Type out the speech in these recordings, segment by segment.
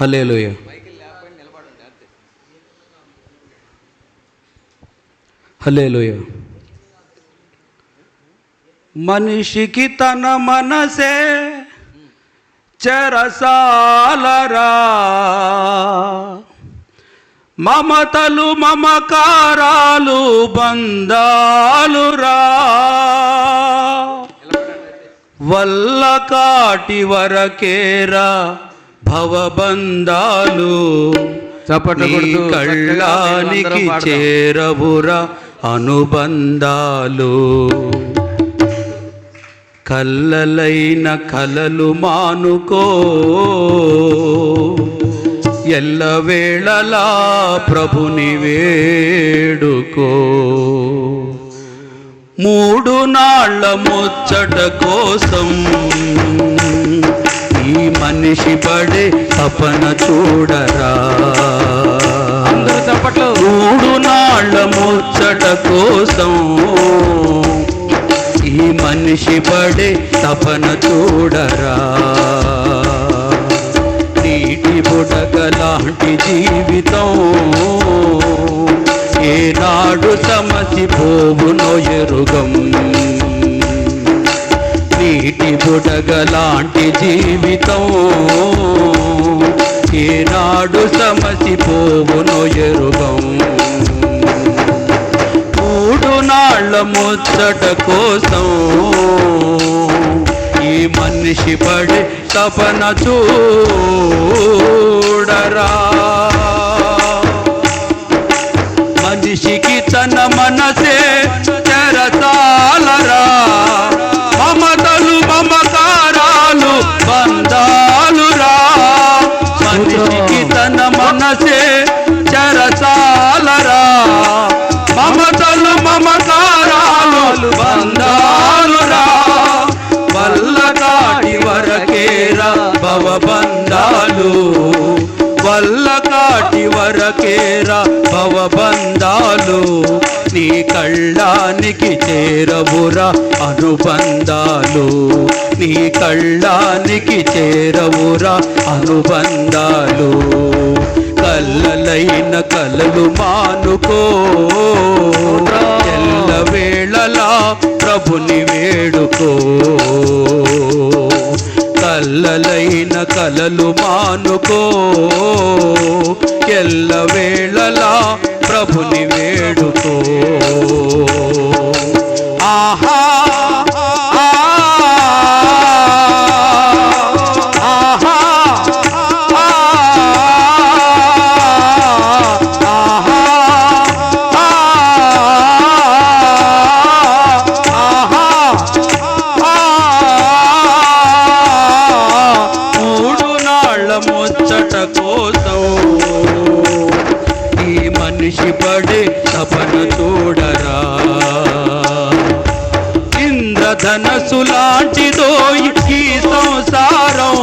Hallelujah hallelujah మనిషికి తన మనసే చెరసాలరా. మమతలు మమకారాలు బంధాలురా. వల్ల కాటి వరకేరా. భవబంధాలు కొడుతూ కళ్ళానికి. చేరవురా అనుబంధాలు. కల్లలైన కలలు మానుకో. ఎల్లవేళలా ప్రభుని వేడుకో. మూడు నాళ్ళ ముచ్చట కోసం ఈ మనిషి పడే తపన చూడరా. మూడు నాళ్ళ ముచ్చట కోసం. ఈ మనిషి పడే తపన చూడరా. నీటి బుడగ లాంటి జీవితం. ఏనాడు సమసి పోవునో ఎరుగం. నీటి జీవితం. ఏనాడు సమసిపోవును ఎరుగం. మూడు నాళ్ళ ముచ్చట కోసం ఈ మనిషి పడే తపన చూడరా. మనిషికి తన మనసు మమకారాలు బంధాలురా. వల్ల కాటి వరకేరా భవ భవబంధాలు. వల్ల కాటి వరకేరా భవ భవబంధాలు. నీ కళ్ళానికి చేరవురా అనుబంధాలు. నీ కళ్ళానికి చేరవురా అనుబంధాలు. కల్లలైన కలలు మానుకో. ఎల్ల వేళలా ప్రభుని వేడుకో. కల్లలైన కలలు మానుకో. ఎల్ల వేళలా ప్రభుని వేడుకో. ఇంద్రధనసు లాంటిదో ఈ సంసారం.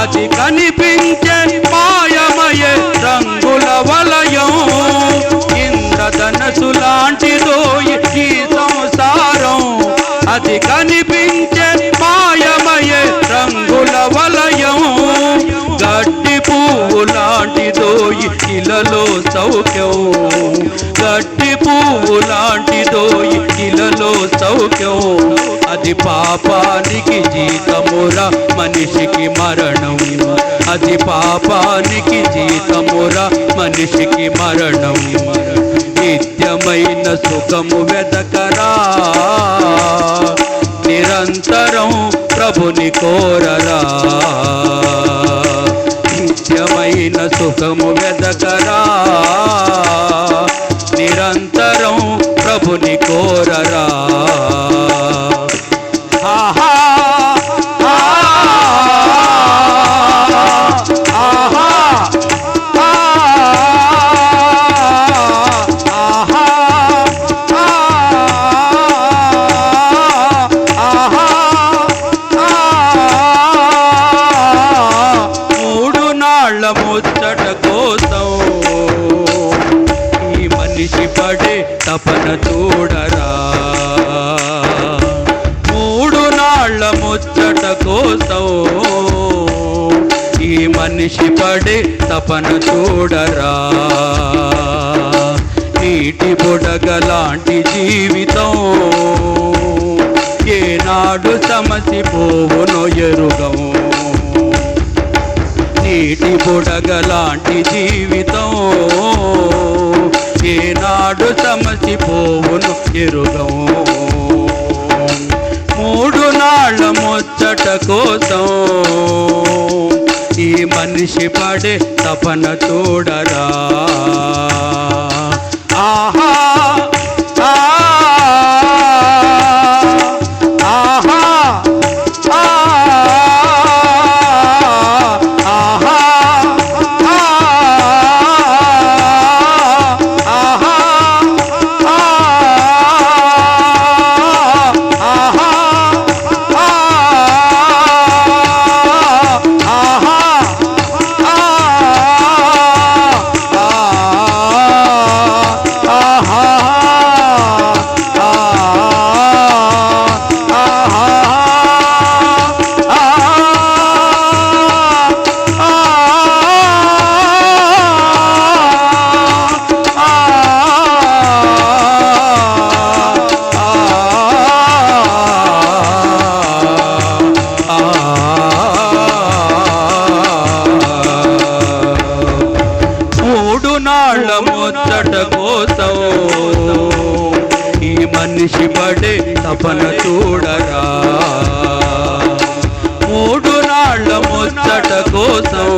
అది కనిపించే మాయమయే రంగుల వలయం. ఇంద్రధనసు లాంటిదో ఈ సంసారం. అది కనిపించే మాయమయే రంగుల వలయం. గడ్డి పువ్వు లాంటిదో ఇలలో సౌఖ్యం గడ్డి పువ్వు లాంటిదో ఇలలో సౌఖ్యం అది పాపానికి జీతమురా మనిషికి మరణం. అది పాపానికి జీతమురా మనిషికి మరణం. నిత్యమైన సుఖము వెతకరా నిరంతరం ప్రభుని కోరరా. నిత్యమైన సుఖము వెతకరా మూడు మనిషి పడే తపన చూడరా. నీటి బుడగలాంటి జీవితం. ఏనాడు సమసిపోవునో ఎరుగం. నీటి బుడగలాంటి జీవితం. ఏనాడు సమసిపోవును ఎరుగం. మూడు నాళ్ళ ముచ్చట కోసం మనిషి పడే తపన చూడరా మనిషి పడే తపన చూడరా. మూడు నాళ్ళ ముచ్చట కోసం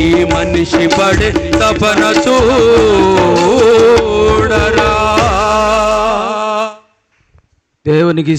ఈ మనిషి పడే తపన చూడరా. దేవునికి